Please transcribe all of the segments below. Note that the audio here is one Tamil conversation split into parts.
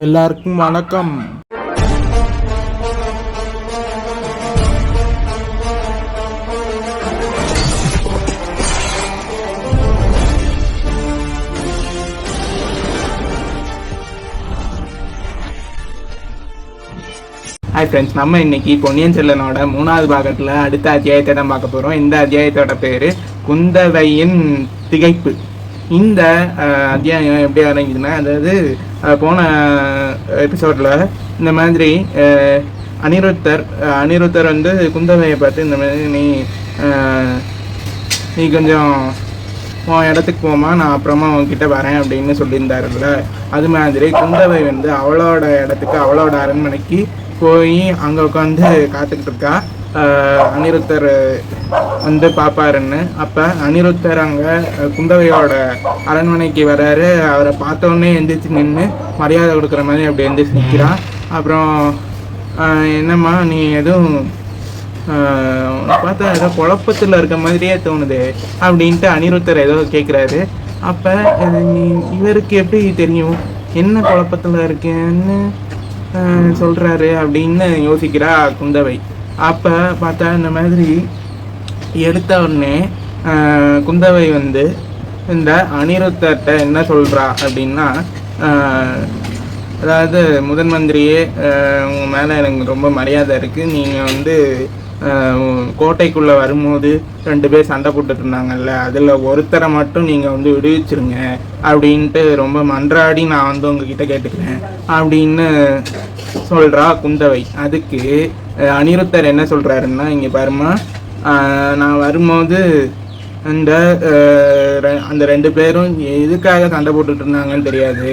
எல்லாருக்கும் வணக்கம். ஹாய் ஃப்ரெண்ட்ஸ் நம்ம இன்னைக்கு பொன்னியின் செல்லனோட மூணாவது பாகத்தில் அடுத்த அத்தியாயத்தை தான் பார்க்க போகிறோம் இந்த அத்தியாயத்தோட பேர் குந்தவையின் திகைப்பு. இந்த அஹ், அத்தியாயம் எப்படி ஆரம்பிக்குதுன்னா அதாவது போன எபிசோடில் இந்த மாதிரி அனிருத்தர் அனிருத்தர் வந்து குந்தவையை பார்த்து இந்த மாதிரி நீ நீ கொஞ்சம் உன் இடத்துக்கு போமா நான் அப்புறமா உன்கிட்ட வரேன் அப்படின்னு சொல்லியிருந்தாருல்ல. அது மாதிரி குந்தவை வந்து அவளோட இடத்துக்கு அவளோட அரண்மனைக்கு போய் அங்கே உட்காந்து காத்துக்கிட்டு இருக்கா. அனிருத்தர் வந்து பார்ப்பாருன்னு அப்போ அனிருத்தர் அங்கே குந்தவையோட அரண்மனைக்கு வராரு. அவரை பார்த்தோன்னே எந்திரிச்சு நின்று மரியாதை கொடுக்குற மாதிரி அப்படி எந்திரிச்சு நிற்கிறான் அப்புறம் என்னம்மா நீ எதுவும் பார்த்தா ஏதோ குழப்பத்தில் இருக்க மாதிரியே தோணுது அப்படின்ட்டு அனிருத்தர் ஏதோ கேட்குறாரு அப்போ இவருக்கு எப்படி தெரியும்? என்ன குழப்பத்தில் இருக்கேன்னு சொல்கிறாரு அப்படின்னு யோசிக்கிறா குந்தவை. அப்போ பார்த்தா இந்த மாதிரி எடுத்த உடனே குந்தவை வந்து இந்த அனிருத்தர்கிட்ட என்ன சொல்கிறா அப்படின்னா அதாவது முதன் மந்திரியே உங்கள் மேலே எனக்கு ரொம்ப மரியாதை இருக்குது நீங்கள் வந்து கோட்டைக்குள்ளே வரும்போது ரெண்டு பேர் சண்டை போட்டுட்டு இருந்தாங்கல்ல அதில் ஒருத்தரை மட்டும் நீங்கள் வந்து விடுவிச்சிருங்க அப்படின்ட்டு ரொம்ப மன்றாடி நான் வந்து உங்ககிட்ட கேட்டுக்கிறேன் அப்படின்னு சொல்கிறா குந்தவை. அதுக்கு அனிருத்தர் என்ன சொல்கிறாருன்னா இங்கே பாருமா நான் வரும்போது அந்த ரெ- அந்த ரெண்டு பேரும் எதுக்காக சண்டை போட்டுட்டு இருந்தாங்கன்னு தெரியாது.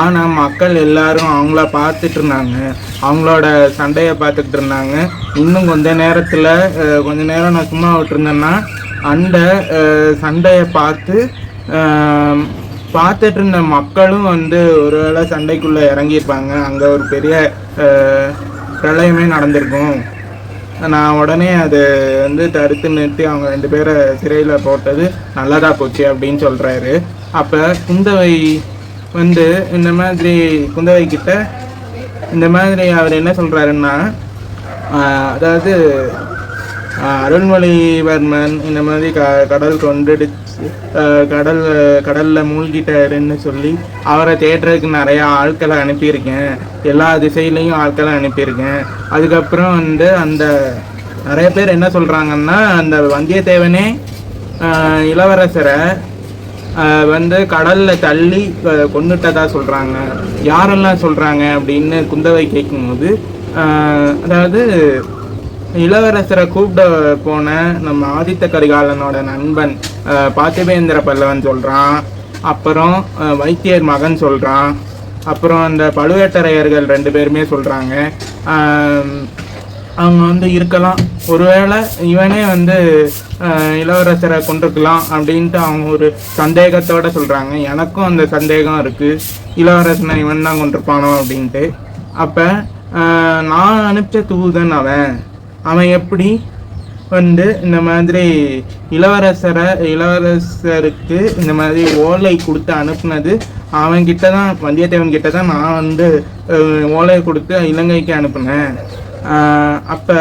ஆனால் மக்கள் எல்லாரும் அவங்கள பார்த்துட்டு இருந்தாங்க. அவங்களோட சண்டையை பார்த்துக்கிட்டு இருந்தாங்க. இன்னும் கொஞ்ச நேரத்தில் கொஞ்ச நேரம் நான் சும்மா விட்டுருந்தேன்னா அந்த சண்டையை பார்த்து பார்த்துட்டு இருந்த மக்களும் வந்து ஒருவேளை சண்டைக்குள்ளே இறங்கியிருப்பாங்க. அங்கே ஒரு பெரிய பிரளயமே நடந்திருக்கும். நான் உடனே அதை வந்து தடுத்து நிறுத்தி அவங்க ரெண்டு பேரை சிறையில் போட்டது நல்லதாக போச்சு அப்படின்னு சொல்கிறாரு அப்போ குந்தவை வந்து இந்த மாதிரி குந்தவை கிட்ட இந்த மாதிரி அவர் என்ன சொல்கிறாருன்னா அதாவது அருள்மொழிவர்மன் இந்த மாதிரி க கடல் கொண்டுடுச்சு கடல் கடலில் மூழ்கிட்டாருன்னு சொல்லி அவரை தேடுறதுக்கு நிறையா ஆட்களை அனுப்பியிருக்கேன். எல்லா திசையிலையும் ஆட்களை அனுப்பியிருக்கேன். அதுக்கப்புறம் வந்து அந்த நிறைய பேர் என்ன சொல்கிறாங்கன்னா அந்த வந்தியத்தேவனே இளவரசரை வந்து கடலில் தள்ளி கொண்டுட்டதா சொல்கிறாங்க யாரெல்லாம் சொல்கிறாங்க அப்படின்னு குந்தவை கேட்கும்போது அதாவது இளவரசரை கூப்பிட போன நம்ம ஆதித்த கரிகாலனோட நண்பன் பார்த்திபேந்திர பல்லவன் சொல்கிறான் அப்புறம் வைத்தியர் மகன் சொல்கிறான் அப்புறம் அந்த பழுவேட்டரையர்கள் ரெண்டு பேருமே சொல்கிறாங்க அவங்க வந்து இருக்கலாம். ஒருவேளை இவனே வந்து இளவரசரை கொண்டிருக்கலாம் அப்படின்ட்டு அவங்க ஒரு சந்தேகத்தோட சொல்கிறாங்க எனக்கும் அந்த சந்தேகம் இருக்குது இளவரசனை இவன் தான் கொண்டிருப்பானோ அப்படின்ட்டு. அப்போ நான் அனுப்பிச்ச தூதன் அவன். அவன் எப்படி வந்து இந்த மாதிரி இளவரசரை இளவரசருக்கு இந்த மாதிரி ஓலை கொடுத்து அனுப்புனது? அவன்கிட்ட தான் வந்தியத்தேவன் கிட்ட தான் நான் வந்து ஓலையை ஓலை கொடுத்து இலங்கைக்கு அனுப்புனேன். அப்போ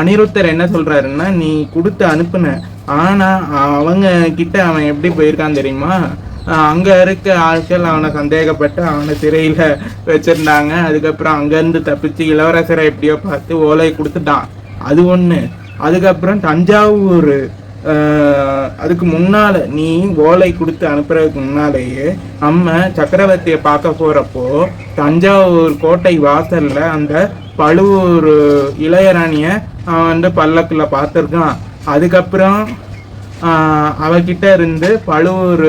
அனிருத்தர் என்ன சொல்கிறாருன்னா நீ கொடுத்து அனுப்புன. ஆனால் அவங்க கிட்ட அவன் எப்படி போயிருக்கான் தெரியுமா? அங்க இருக்க ஆட்கள் அவனை சந்தேகப்பட்டு அவனை சிறையில வச்சிருந்தாங்க. அதுக்கப்புறம் அங்கேருந்து தப்பிச்சு இளவரசரை எப்படியோ பார்த்து ஓலை கொடுத்துட்டான். அது ஒண்ணு. அதுக்கப்புறம் தஞ்சாவூர் அதுக்கு முன்னால நீ ஓலை கொடுத்து அனுப்புறதுக்கு முன்னாலேயே நம்ம சக்கரவர்த்தியை பார்க்க போறப்போ தஞ்சாவூர் கோட்டை வாசல்ல அந்த பழுவூர் இளையராணிய அவன் வந்து பல்லக்குல பார்த்துருக்கான். அதுக்கப்புறம் அவகிட்ட இருந்து பழுவூர்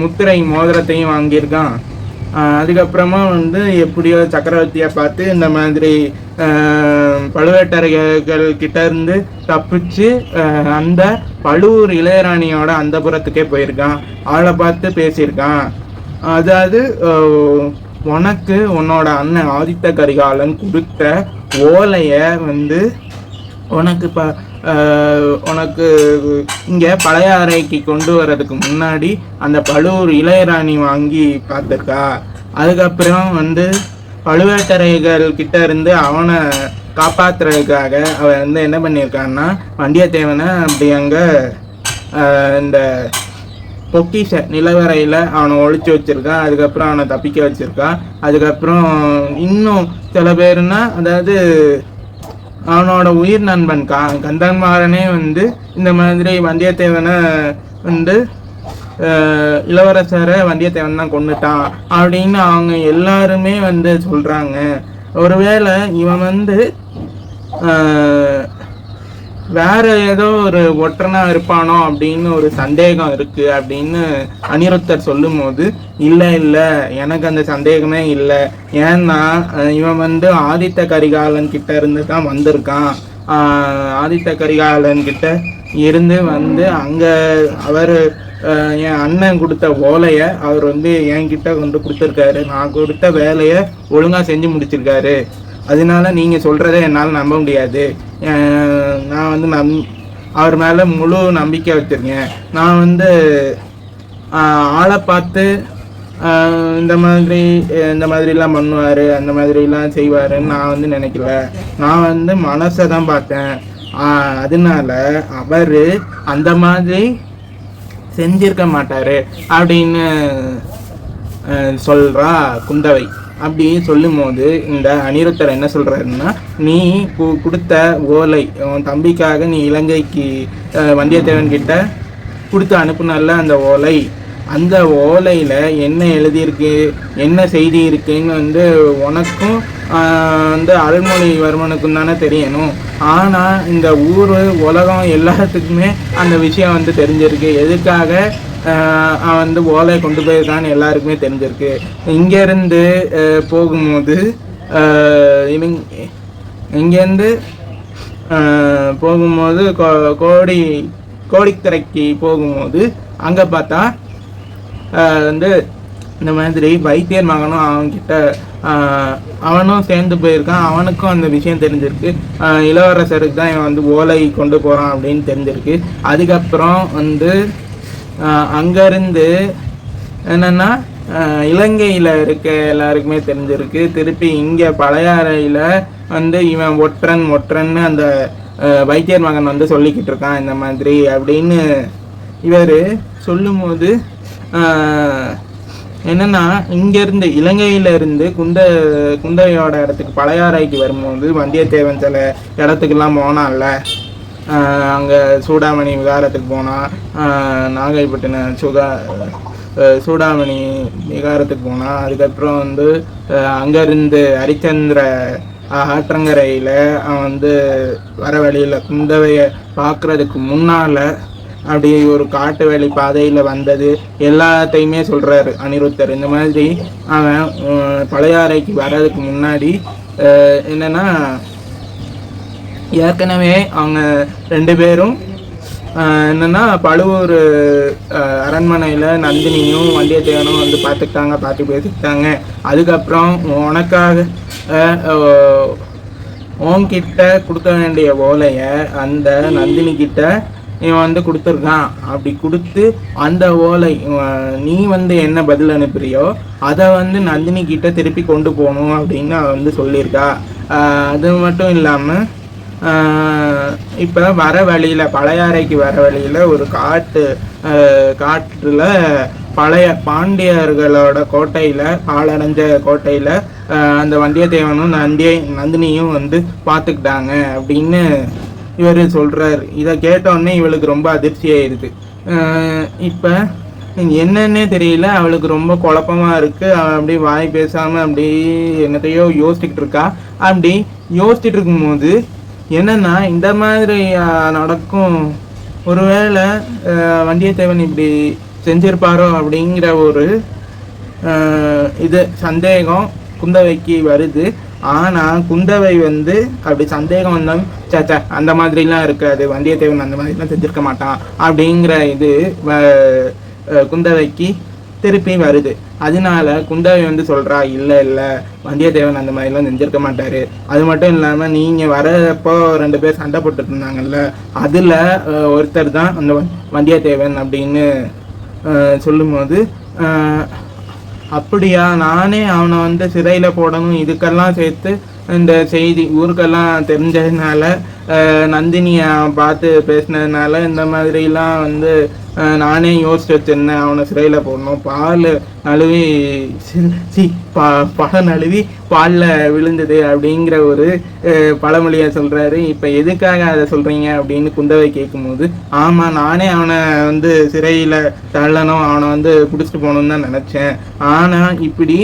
முத்திரை மோதிரத்தையும் வாங்கியிருக்கான். அதுக்கப்புறமா வந்து எப்படியோ சக்கரவர்த்தியை பார்த்து இந்த மாதிரி பழுவேட்டரையர்கள் கிட்ட இருந்து தப்பிச்சு அந்த பழுவூர் இளையராணியோட அந்த புறத்துக்கே போயிருக்கான். அவளை பார்த்து பேசியிருக்கான். அதாவது உனக்கு உன்னோட அண்ணன் ஆதித்த கரிகாலன் கொடுத்த ஓலையை வந்து உனக்கு இப்போ உனக்கு இங்கே பழைய அறைக்கு கொண்டு வர்றதுக்கு முன்னாடி அந்த பழுவூர் இளையராணி வாங்கி பார்த்துருக்கா? அதுக்கப்புறம் வந்து பழுவேட்டரைகள் கிட்ட இருந்து அவனை காப்பாத்துறதுக்காக அவன் வந்து என்ன பண்ணியிருக்கான்னா வண்டியத்தேவனை அப்படி அங்கே இந்த பொக்கிஷ நிலவரையில் அவனை ஒழிச்சு வச்சுருக்கான் அதுக்கப்புறம் அவனை தப்பிக்க வச்சுருக்கான் அதுக்கப்புறம் இன்னும் சில பேருன்னா அதாவது அவனோட உயிர் நண்பன் கா கந்தன்மாறனே வந்து இந்த மாதிரி வந்தியத்தேவனை வந்து இளவரசரை வந்தியத்தேவன் தான் கொண்டுட்டான் அப்படின்னு அவங்க எல்லாருமே வந்து சொல்கிறாங்க ஒருவேளை இவன் வந்து வேற ஏதோ ஒரு ஒற்றனா இருப்பானோ அப்படின்னு ஒரு சந்தேகம் இருக்கு அப்படின்னு அனிருத்தர் சொல்லும் போது இல்ல இல்ல எனக்கு அந்த சந்தேகமே இல்லை. ஏன்னா இவன் வந்து ஆதித்த கரிகாலன் கிட்ட இருந்து தான் வந்திருக்கான். ஆதித்த கரிகாலன் கிட்ட இருந்து வந்து அங்க அவர் என் அண்ணன் கொடுத்த ஓலையை அவர் வந்து என்கிட்ட கொண்டு கொடுத்துருக்காரு. நான் கொடுத்த வேலையை ஒழுங்கா செஞ்சு முடிச்சிருக்காரு. அதனால நீங்கள் சொல்கிறத என்னால் நம்ப முடியாது. நான் வந்து நம் அவர் மேலே முழு நம்பிக்கை வச்சுருக்கேன். நான் வந்து ஆளை பார்த்து இந்த மாதிரி இந்த மாதிரிலாம் பண்ணுவார் அந்த மாதிரிலாம் செய்வாருன்னு நான் வந்து நினைக்கல. நான் வந்து மனசை தான் பார்த்தேன். அதனால அவர் அந்த மாதிரி செஞ்சிருக்க மாட்டார் அப்படின்னு சொல்கிறா குந்தவை. அப்படின்னு சொல்லும்போது இந்த அனிருத்தர் என்ன சொல்கிறாருன்னா நீ கு- கொடுத்த ஓலை உன் தம்பிக்காக நீ இலங்கைக்கு வந்தியத்தேவன் கிட்ட கொடுத்து அனுப்புனல்ல அந்த ஓலை. அந்த ஓலையில் என்ன எழுதியிருக்கு என்ன செய்தி இருக்குன்னு வந்து உனக்கும் வந்து அருள்மொழிவர்மனுக்கும் தானே தெரியணும். ஆனால் இந்த ஊர் உலகம் எல்லாத்துக்குமே அந்த விஷயம் வந்து தெரிஞ்சிருக்கு. எதுக்காக அவன் வந்து ஓலை கொண்டு போயிருக்கான்னு எல்லாருக்குமே தெரிஞ்சிருக்கு. இங்கேருந்து போகும்போது ஆஹ், இவங்க இங்கேருந்து போகும்போது கோ- கோடி கோடிக்கரைக்கு போகும்போது அங்கே பார்த்தா வந்து இந்த மாதிரி வைத்தியர் மகனும் அவன்கிட்ட அவனும் சேர்ந்து போயிருக்கான். அவனுக்கும் அந்த விஷயம் தெரிஞ்சிருக்கு. இளவரசருக்கு தான் இவன் வந்து ஓலை கொண்டு போகிறான் அப்படின்னு தெரிஞ்சிருக்கு. அதுக்கப்புறம் வந்து அங்கேருந்து என்னென்னா இலங்கையில் இருக்க எல்லாருக்குமே தெரிஞ்சிருக்கு. திருப்பி இங்கே பழையாறையில் வந்து இவன் ஒற்றன் ஒற்றன்னு அந்த வைத்தியர் மகன் வந்து சொல்லிக்கிட்டு இருக்கான் இந்த மாதிரி அப்படின்னு இவர் சொல்லும்போது என்னன்னா இங்கேருந்து இலங்கையில இருந்து குந்த குந்தவையோட இடத்துக்கு பழையாறைக்கு வரும்போது வந்தியத்தேவன் சில இடத்துக்கெல்லாம் போனான்ல. அங்கே சூடாமணி விகாரத்துக்கு போனால் நாகைப்பட்டினம் சுகா சூடாமணி விகாரத்துக்கு போனால் அதுக்கப்புறம் வந்து அங்கேருந்து ஹரிச்சந்திர ஆற்றங்கரையில் அவன் வந்து வர வழியில் குந்தவையை பார்க்குறதுக்கு முன்னால் அப்படி ஒரு காட்டு வேலி பாதையில் வந்தது. எல்லாத்தையுமே சொல்கிறாரு அனிருத்தர். இந்த மாதிரி அவன் பழையாறைக்கு வர்றதுக்கு முன்னாடி என்னென்னா ஏற்கனவே அவங்க ரெண்டு பேரும் என்னன்னா பழுவூர் அரண்மனையில் நந்தினியும் வந்தியத்தேவனும் வந்து பார்த்துக்கிட்டாங்க பார்த்து பேசிக்கிட்டாங்க. அதுக்கப்புறம் உனக்காக ஆஹ், உன்கிட்ட கொடுக்க வேண்டிய ஓலையை அந்த நந்தினி கிட்ட இவன் வந்து கொடுத்துருக்கான் அப்படி கொடுத்து அந்த ஓலை நீ வந்து என்ன பதில் அனுப்புறியோ அதை வந்து நந்தினி கிட்ட திருப்பி கொண்டு போகணும் அப்படின்னு அவ வந்து சொல்லியிருக்கா. அது மட்டும் இல்லாமல் இப்போ வர வழியில் பழையாறைக்கு வர வழியில் ஒரு காட்டு காட்டில் பழைய பாண்டியர்களோட கோட்டையில் பாலடைஞ்ச கோட்டையில் அந்த வந்தியத்தேவனும் நந்தியை நந்தினியும் வந்து பார்த்துக்கிட்டாங்க அப்படின்னு இவர் சொல்கிறார் இதை கேட்டோடனே இவளுக்கு ரொம்ப அதிர்ச்சி ஆயிடுது இப்போ என்னன்னே தெரியல அவளுக்கு ரொம்ப குழப்பமா இருக்கு. அப்படி அப்படியே வாய் பேசாம அப்படி என்னத்தையோ யோசிச்சுக்கிட்டு இருக்கா. அப்படி யோசிச்சுட்டு இருக்கும்போது என்னன்னா இந்த மாதிரி நடக்கும். ஒருவேளை வண்டியத்தேவன் இப்படி செஞ்சிருப்பாரோ அப்படிங்கிற ஒரு இது சந்தேகம் குந்தவைக்கு வருது. ஆனால் குந்தவை வந்து அப்படி சந்தேகம் வந்தால் சேச்சா அந்த மாதிரிலாம் இருக்காது. வண்டியத்தேவன் அந்த மாதிரிலாம் செஞ்சிருக்க மாட்டான் அப்படிங்கிற இது வ- குந்தவைக்கு திருப்பி வருது. அதனால குந்தவை வந்து சொல்றா இல்ல இல்ல வந்தியத்தேவன் அந்த மாதிரிலாம் செஞ்சிருக்க மாட்டாரு. அது மட்டும் இல்லாம நீங்க வரப்போ ரெண்டு பேர் சண்டை போட்டுட்டு இருந்தாங்கல்ல அதுல ஒருத்தர் தான் அந்த வந்தியத்தேவன் அப்படின்னு சொல்லும்போது அப்படியா நானே அவனை வந்து சிறையில் போடணும் இதுக்கெல்லாம் சேர்த்து இந்த செய்தி ஊருக்கெல்லாம் தெரிஞ்சதுனால நந்தினியை பார்த்து பேசினதுனால இந்த மாதிரிலாம் வந்து நானே யோசிச்சு வச்சிருந்தேன். அவனை சிறையில் போடணும். பால் நழுவி சி- சி பா பழம் நழுவி பாலில் விழுந்தது அப்படிங்கிற ஒரு பழமொழியை சொல்கிறாரு இப்போ எதுக்காக அதை சொல்கிறீங்க அப்படின்னு குந்தவை கேட்கும்போது ஆமாம் நானே அவனை வந்து சிறையில் தள்ளணும். அவனை வந்து பிடிச்சிட்டு போகணுன்னு தான் நினச்சேன். ஆனால் இப்படி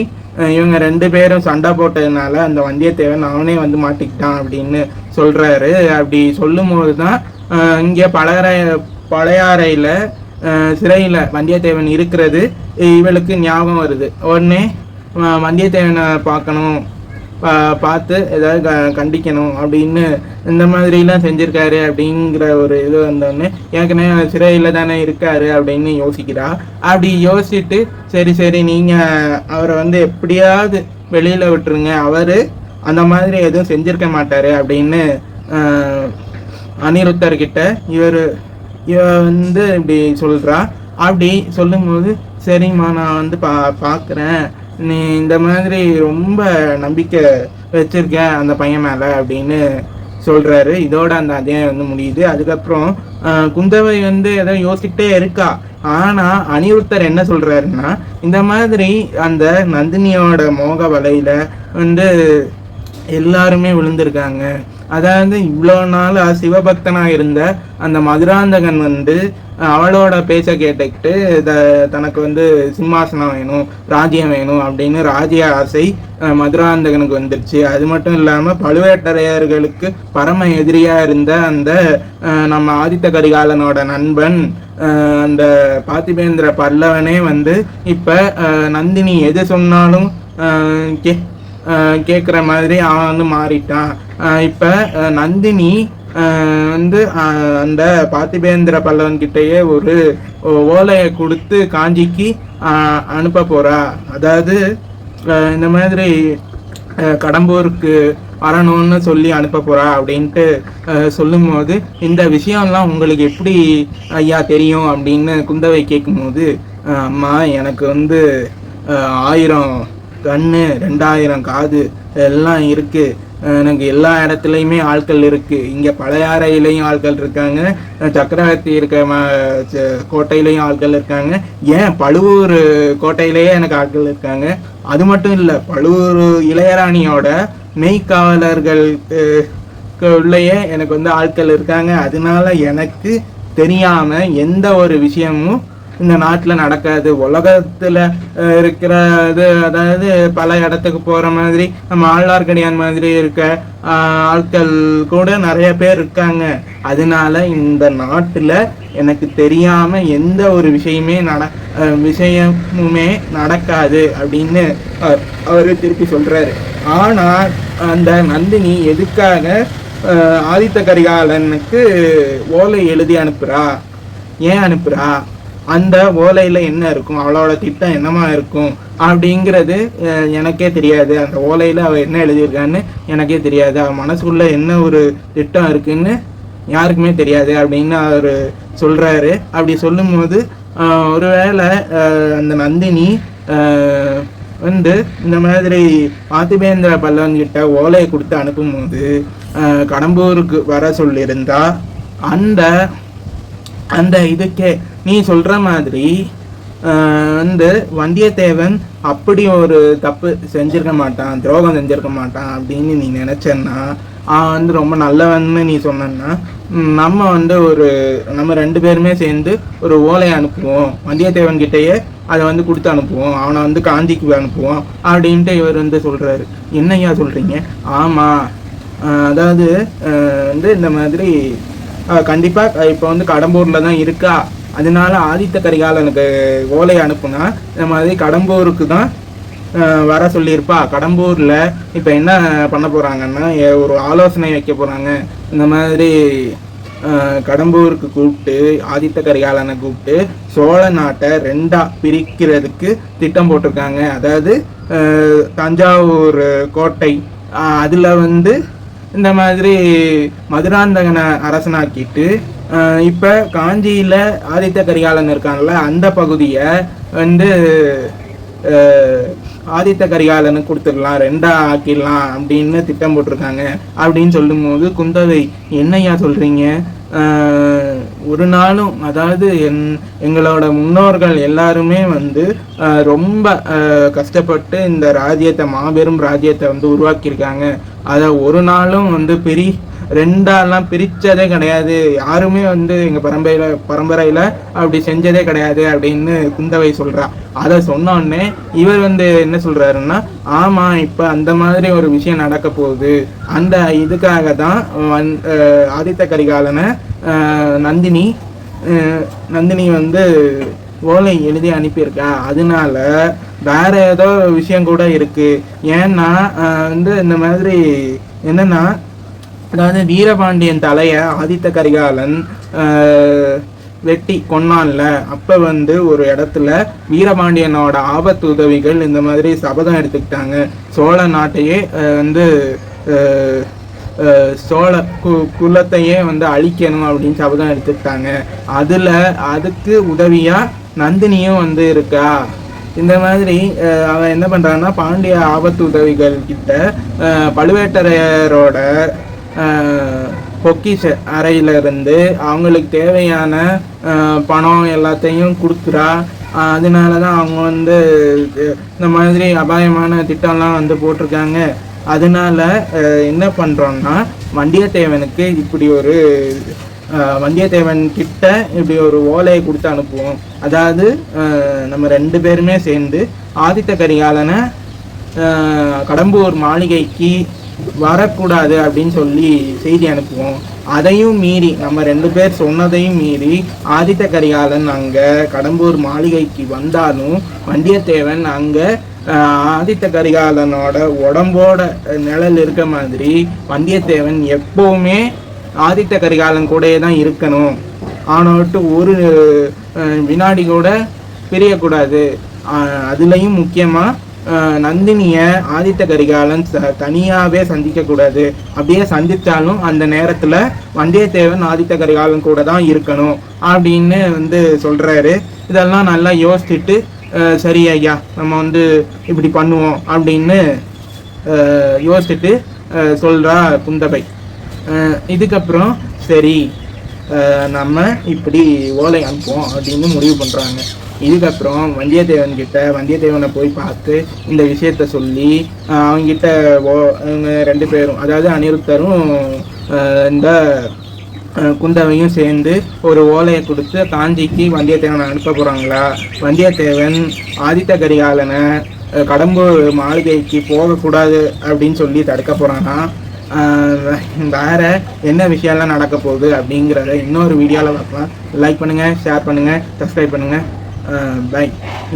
இவங்க ரெண்டு பேரும் சண்டை போட்டதுனால அந்த வந்தியத்தேவன் அவனே வந்து மாட்டிக்கிட்டான் அப்படின்னு சொல்கிறாரு அப்படி சொல்லும்போது தான் இங்கே பழைய பழையாறையில் சிறையில் வந்தியத்தேவன் இருக்கிறது. இவளுக்கு ஞாபகம் வருது. உடனே வந்தியத்தேவனை பார்க்கணும். பார்த்து ஏதாவது க- கண்டிக்கணும் அப்படின்னு இந்த மாதிரிலாம் செஞ்சிருக்காரு அப்படிங்கிற ஒரு இது வந்தோடனே ஏற்கனவே சிறையில் தானே இருக்காரு அப்படின்னு யோசிக்கிறா. அப்படி யோசிச்சுட்டு சரி சரி நீங்கள் அவரை வந்து எப்படியாவது வெளியில் விட்டுருங்க. அவர் அந்த மாதிரி எதுவும் செஞ்சிருக்க மாட்டார் அப்படின்னு அனிருத்தர்கிட்ட இவர் இவ வந்து இப்படி சொல்கிறா அப்படி சொல்லும்போது சரிம்மா நான் வந்து பா பார்க்குறேன் நீ இந்த மாதிரி ரொம்ப நம்பிக்கை வச்சுருக்கேன் அந்த பையன் மேலே அப்படின்னு சொல்கிறாரு இதோட அந்த அத்தியாயம் வந்து முடியுது. அதுக்கப்புறம் குந்தவை வந்து ஏதோ யோசிக்கிட்டே இருக்கா. ஆனால் அனிருத்தர் என்ன சொல்கிறாருன்னா இந்த மாதிரி அந்த நந்தினியோட மோக வலையில் வந்து எல்லாருமே விழுந்திருக்காங்க. அதாவது இவ்வளோ நாள் சிவபக்தனாக இருந்த அந்த மதுராந்தகன் வந்து அவளோட பேச்சை கேட்டுக்கிட்டு த- தனக்கு வந்து சிம்மாசனம் வேணும் ராஜ்யம் வேணும் அப்படின்னு ராஜ்ய ஆசை மதுராந்தகனுக்கு வந்துருச்சு. அது மட்டும் இல்லாமல் பழுவேட்டரையர்களுக்கு பரம எதிரியாக இருந்த அந்த நம்ம ஆதித்த கரிகாலனோட நண்பன் அந்த பார்த்திபேந்திர பல்லவனே வந்து இப்போ நந்தினி எது சொன்னாலும் கே கேட்குற மாதிரி அவன் வந்து மாறிட்டான். இப்போ நந்தினி வந்து அந்த பார்த்திபேந்திர பல்லவன் கிட்டேயே ஒரு ஓ- ஓலையை கொடுத்து காஞ்சிக்கு அனுப்ப போறா. அதாவது இந்த மாதிரி கடம்பூருக்கு வரணும்னு சொல்லி அனுப்ப போறா அப்படின்ட்டு சொல்லும்போது இந்த விஷயம்லாம் உங்களுக்கு எப்படி ஐயா தெரியும் அப்படின்னு குந்தவை கேட்கும்போது அம்மா எனக்கு வந்து ஆயிரம் கண்ணு ரெண்டாயிரம் காது எல்லாம் இருக்கு. எனக்கு எல்லா இடத்துலையுமே ஆட்கள் இருக்கு. இங்க பழையாறையிலையும் ஆட்கள் இருக்காங்க. சக்கரவர்த்தி இருக்க ம ச- கோட்டையிலையும் ஆட்கள் இருக்காங்க. ஏன் பழுவூர் கோட்டையிலேயே எனக்கு ஆட்கள் இருக்காங்க? அது மட்டும் இல்லை பழுவூர் இளையராணியோட மெய்க்காவலர்கள் உள்ளேயே எனக்கு வந்து ஆட்கள் இருக்காங்க. அதனால எனக்கு தெரியாம எந்த ஒரு விஷயமும் இந்த நாட்டில் நடக்காது. உலகத்தில் இருக்கிறது அதாவது பல இடத்துக்கு போகிற மாதிரி நம்ம ஆழ்வார்க்கடியான் மாதிரி இருக்க ஆட்கள் கூட நிறைய பேர் இருக்காங்க. அதனால இந்த நாட்டில் எனக்கு தெரியாமல் எந்த ஒரு விஷயமே நட விஷயமுமே நடக்காது அப்படின்னு அவர் திருப்பி சொல்கிறாரு ஆனால் அந்த நந்தினி எதுக்காக ஆதித்த கரிகாலனுக்கு ஓலை எழுதி அனுப்புகிறா ஏன் அனுப்புகிறா அந்த ஓலையில் என்ன இருக்கும்? அவளோட திட்டம் என்னமா இருக்கும்? அப்படிங்கிறது எனக்கே தெரியாது. அந்த ஓலையில் அவள் என்ன எழுதியிருக்கான்னு எனக்கே தெரியாது. அவள் மனசுக்குள்ளே என்ன ஒரு திட்டம் இருக்குன்னு யாருக்குமே தெரியாது அப்படின்னு அவர் சொல்கிறாரு அப்படி சொல்லும்போது ஒரு ஒருவேளை அந்த நந்தினி வந்து இந்த மாதிரி பார்த்திபேந்திர பல்லவன் கிட்ட ஓலையை கொடுத்து அனுப்பும்போது கடம்பூருக்கு வர சொல்லியிருந்தா அந்த அந்த இதுக்கே நீ சொல்ற மாதிரி வந்து வந்தியத்தேவன் அப்படி ஒரு தப்பு செஞ்சிருக்க மாட்டான் துரோகம் செஞ்சிருக்க மாட்டான் அப்படின்னு நீ நினச்சேன்னா அவன் வந்து ரொம்ப நல்லவன்னு நீ சொன்னன்னா நம்ம வந்து ஒரு நம்ம ரெண்டு பேருமே சேர்ந்து ஒரு ஓலை அனுப்புவோம். வந்தியத்தேவன் கிட்டேயே அதை வந்து கொடுத்து அனுப்புவோம். அவனை வந்து காஞ்சிக்கு அனுப்புவோம் அப்படின்ட்டு இவர் வந்து சொல்றாரு. என்னய்யா சொல்றீங்க? ஆமா. அதாவது வந்து இந்த மாதிரி கண்டிப்பாக கண்டிப்பா இப்போ வந்து கடம்பூர்ல தான் இருக்கா? அதனால ஆதித்த கரிகாலனுக்கு ஓலை அனுப்புனா இந்த மாதிரி கடம்பூருக்கு தான் வர சொல்லியிருப்பா. கடம்பூரில் இப்போ என்ன பண்ண போகிறாங்கன்னா ஒரு ஆலோசனை வைக்க போகிறாங்க இந்த மாதிரி கடம்பூருக்கு கூப்பிட்டு ஆதித்த கரிகாலனை கூப்பிட்டு சோழ நாட்டை ரெண்டாக பிரிக்கிறதுக்கு திட்டம் போட்டிருக்காங்க. அதாவது தஞ்சாவூர் கோட்டை அதில் வந்து இந்த மாதிரி மதுராந்தகனை அரசனாக்கிட்டு இப்போ காஞ்சியில் ஆதித்த கரிகாலன் இருக்காங்கல்ல அந்த பகுதியை வந்து ஆதித்த கரிகாலனுக்கு கொடுத்துடலாம் ரெண்டா ஆக்கிடலாம் அப்படின்னு திட்டம் போட்டிருக்காங்க அப்படின்னு சொல்லும்போது குந்தவை என்னய்யா சொல்கிறீங்க ஒரு நாளும் அதாவது என் எங்களோட முன்னோர்கள் எல்லாருமே வந்து ரொம்ப கஷ்டப்பட்டு இந்த ராஜ்யத்தை மாபெரும் ராஜ்யத்தை வந்து உருவாக்கியிருக்காங்க. அதை ஒரு நாளும் வந்து பெரிய ரெண்டாலாம் பிரித்ததே கிடையாது. யாருமே வந்து எங்கள் பரம்பரையில் பரம்பரையில் அப்படி செஞ்சதே கிடையாது அப்படின்னு குந்தவை சொல்கிறா அதை சொன்னோடனே இவர் வந்து என்ன சொல்கிறாருன்னா ஆமாம் இப்போ அந்த மாதிரி ஒரு விஷயம் நடக்க போகுது. அந்த இதுக்காக தான் வந்- ஆதித்த கரிகாலனை நந்தினி நந்தினி வந்து ஓலை எழுதி அனுப்பியிருக்கா. அதனால வேற ஏதோ விஷயம் கூட இருக்கு. ஏன்னா வந்து இந்த மாதிரி என்னன்னா அதாவது வீரபாண்டியன் தலைய ஆதித்த கரிகாலன் வெட்டி கொன்னான்ல. அப்ப வந்து ஒரு இடத்துல வீரபாண்டியனோட ஆபத்து உதவிகள் இந்த மாதிரி சபதம் எடுத்துக்கிட்டாங்க. சோழ நாட்டையே வந்து சோழ கு குலத்தையே வந்து அழிக்கணும் அப்படின்னு சபதம் எடுத்துக்கிட்டாங்க. அதுல அதுக்கு உதவியா நந்தினியும் வந்து இருக்கா? இந்த மாதிரி அவன் என்ன பண்றான்னா பாண்டிய ஆபத்து உதவிகள் கிட்ட பழுவேட்டரையரோட பொக்கிஷ அறையிலிருந்து அவங்களுக்கு தேவையான பணம் எல்லாத்தையும் கொடுக்குறா. அதனால தான் அவங்க வந்து இந்த மாதிரி அபாயமான திட்டம்லாம் வந்து போட்டிருக்காங்க. அதனால என்ன பண்ணுறோம்னா வண்டியத்தேவனுக்கு இப்படி ஒரு வந்தியத்தேவன் கிட்ட இப்படி ஒரு ஓலையை கொடுத்து அனுப்புவோம். அதாவது நம்ம ரெண்டு பேருமே சேர்ந்து ஆதித்த கரிகாலனை கடம்பூர் மாளிகைக்கு வரக்கூடாது அப்படின்னு சொல்லி செய்தி அனுப்புவோம். அதையும் மீறி நம்ம ரெண்டு பேர் சொன்னதையும் மீறி ஆதித்த கரிகாலன் அங்கே கடம்பூர் மாளிகைக்கு வந்தாலும் வந்தியத்தேவன் அங்கே ஆதித்த கரிகாலனோட உடம்போட நிழல் இருக்க மாதிரி வந்தியத்தேவன் எப்போவுமே ஆதித்த கரிகாலன் கூடயே தான் இருக்கணும். ஆனோட்டு ஒரு வினாடி கூட பிரியக்கூடாது. அதுலேயும் முக்கியமாக நந்தினியை ஆதித்த கரிகாலன் ச- தனியாகவே சந்திக்கக்கூடாது. அப்படியே சந்தித்தாலும் அந்த நேரத்தில் வந்தியத்தேவன் ஆதித்த கரிகாலன் கூட தான் இருக்கணும் அப்படின்னு வந்து சொல்கிறாரு இதெல்லாம் நல்லா யோசிச்சுட்டு சரி ஐயா நம்ம வந்து இப்படி பண்ணுவோம் அப்படின்னு யோசிச்சுட்டு சொல்கிறா குந்தபை குந்தவை. இதுக்கப்புறம் சரி நம்ம இப்படி ஓலை அனுப்புவோம் அப்படின்னு முடிவு பண்ணுறாங்க இதுக்கப்புறம் வந்தியத்தேவன் கிட்ட வந்தியத்தேவனை போய் பார்த்து இந்த விஷயத்த சொல்லி அவங்கிட்ட ஓ ரெண்டு பேரும் அதாவது அனிருத்தரும் இந்த குந்தவையும் சேர்ந்து ஒரு ஓலையை கொடுத்து காஞ்சிக்கு வந்தியத்தேவனை அனுப்ப போகிறாங்களா வந்தியத்தேவன் ஆதித்த கரிகாலனை கடம்பூர் மாளிகைக்கு போகக்கூடாது அப்படின்னு சொல்லி தடுக்க போகிறான்னா வேற என்ன விஷயம்லாம் நடக்க போகுது அப்படிங்கிறத இன்னொரு வீடியோவில் பார்க்கலாம். லைக் பண்ணுங்கள் ஷேர் பண்ணுங்கள் சப்ஸ்கிரைப் பண்ணுங்கள் பை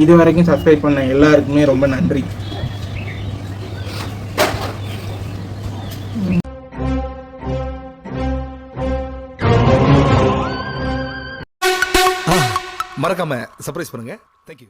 இது வரைக்கும் சப்ஸ்கிரைப் பண்ண எல்லாருக்குமே ரொம்ப நன்றி. மறக்காம சர்ப்ரைஸ் பண்ணுங்க. தேங்க்யூ